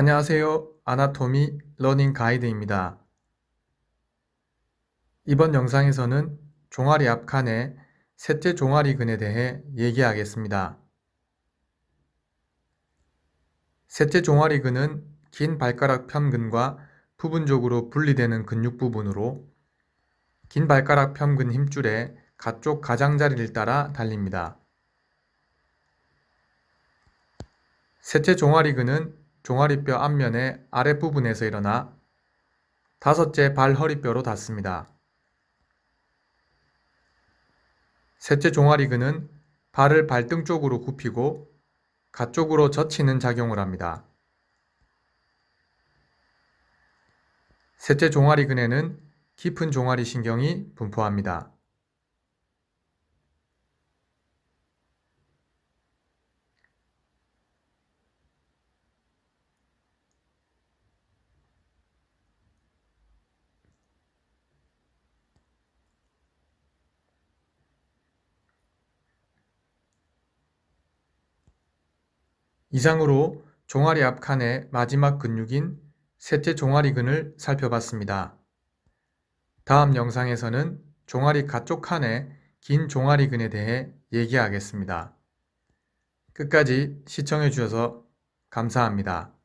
안녕하세요. 아나토미 러닝 가이드입니다. 이번 영상에서는 종아리 앞칸의 셋째 종아리근에 대해 얘기하겠습니다. 셋째 종아리근은 긴 발가락 편근과 부분적으로 분리되는 근육 부분으로 긴 발가락 편근 힘줄의 가쪽 가장자리를 따라 달립니다. 셋째 종아리근은 종아리뼈 앞면의 아랫부분에서 일어나 다섯째 발허리뼈로 닿습니다. 셋째 종아리근은 발을 발등 쪽으로 굽히고 가쪽으로 젖히는 작용을 합니다. 셋째 종아리근에는 깊은 종아리 신경이 분포합니다. 이상으로 종아리 앞 칸의 마지막 근육인 셋째 종아리근을 살펴봤습니다. 다음 영상에서는 종아리 가쪽 칸의 긴 종아리근에 대해 얘기하겠습니다. 끝까지 시청해 주셔서 감사합니다.